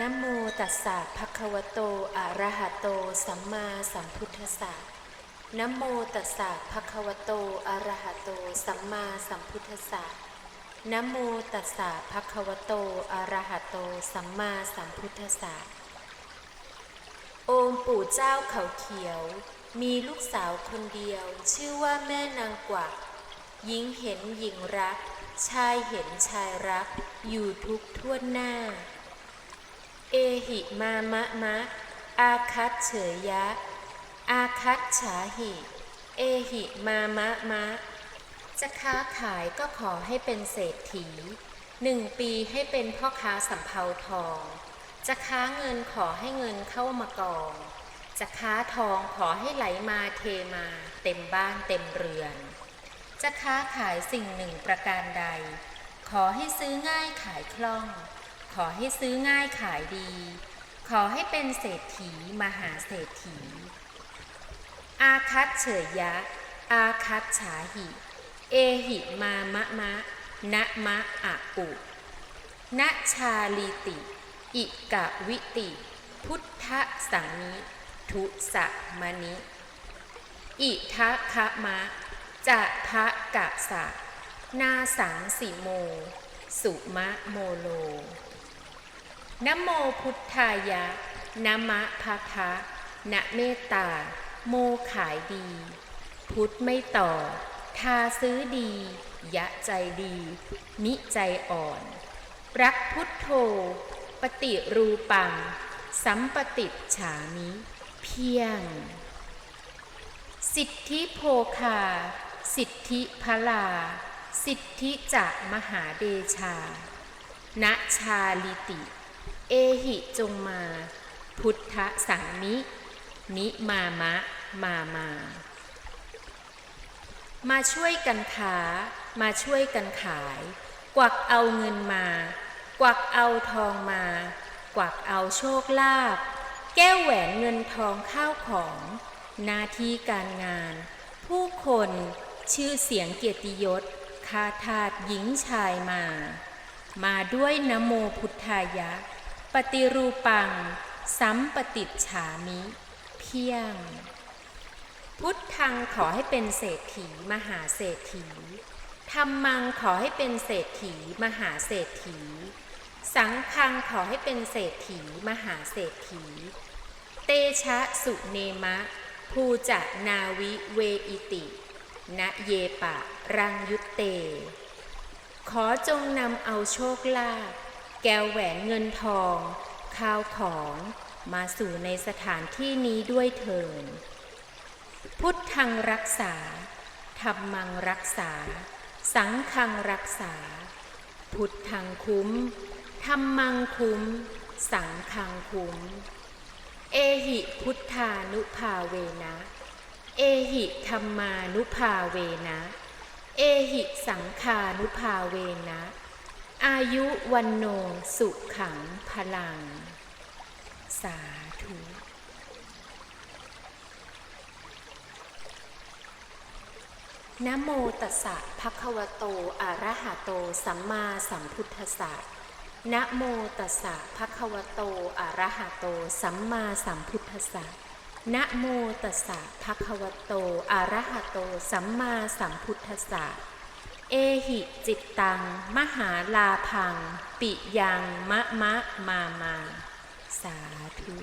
นโมตัสสะภะคะวะโต อะระหะโต สัมมาสัมพุทธัสสะนโมตัสสะภะคะวะโต อะระหะโต สัมมาสัมพุทธัสสะนโมตัสสะภะคะวะโต อะระหะโต สัมมาสัมพุทธัสสะโอมปู่เจ้าเขาเขียว มีลูกสาวคนเดียว ชื่อว่าแม่นางกวักหญิงเห็นหญิงรัก ชายเห็นชายรัก อยู่ทุกทั่วหน้า เอหิมามะมะ อาคัตเฉยยะ อาคัตฉาหิ เอหิมามะมะ จะค้าขายก็ขอให้เป็นเศรษฐีหนึ่งปีให้เป็นพ่อค้าสำเภาทอง จะค้าเงินขอให้เงินเข้ามากอง จะค้าทองขอให้ไหลมาเทมาเต็มบ้านเต็มเรือน จะค้าขายสิ่งหนึ่งประการใด ขอให้ซื้อง่ายขายคล่อง ขอให้ซื้อง่ายขายดี ขอให้เป็นเศรษฐีมหาเศรษฐี อาคัตเฉยยะ อาคัตฉาหิ เอหิมามะมะนะมะอะปุณชาลีติ อิกะวิติ พุทธสังนิทุสะมณิ อิทะคะมะ จะทะกะสะ นาสังสิโม สุมะโมโล นโมพุทธายะนะมะภะคะนะเมตตา โมขายดี พุทธไม่ต่อ ทาซื้อดี ยะใจดี มิใจอ่อน รักพุทโธ ปฏิรูปัง สัมปติฉามิ เพียง สิทธิโภคา สิทธิพลา สิทธิจะมหาเดชาณชาลิติ เอหิจงมา พุทธสังมินิมามะมามา มาช่วยกันค้า มาช่วยกันขาย กวักเอาเงินมา กวักเอาทองมา กวักเอาโชคลาภ แก้วแหวนเงินทองข้าวของ หน้าที่การงาน ผู้คนชื่อเสียงเกียรติยศคาทาหญิงชายมา มาด้วยนโมพุทธายะ ปฏิรูปัง สัมปติฉามิ เพียง พุทธังขอให้เป็นเศรษฐีมหาเศรษฐีธรรมังขอให้เป็นเศรษฐีมหาเศรษฐี สังฆังขอให้เป็นเศรษฐีมหาเศรษฐี เตชะสุเนมะ ภูจะนาวิเวอิติ ณเยปะ รังยุตเต ขอจงนำเอาโชคลาภ แก้วแหวนเงินทอง ข้าวของมาสู่ในสถานที่นี้ด้วยเถิดพุทธังรักษา ธรรมังรักษา สังฆังรักษา พุทธังคุ้ม ธรรมังคุ้ม สังฆังคุ้ม เอหิพุทธานุภาเวนะ เอหิธรรมานุภาเวนะ เอหิสังคานุภาเวนะ อายุวันโนสุขังพลัง สาธุนะโมตัสสะภะคะวะโต อะระหะโต สัมมาสัมพุทธัสสะนะโมตัสสะภะคะวะโต อะระหะโต สัมมาสัมพุทธัสสะนะโมตัสสะภะคะวะโต อะระหะโต สัมมาสัมพุทธัสสะ เอหิจิตตัง มหาลาพัง ปิยังมะมะมามา สาธุ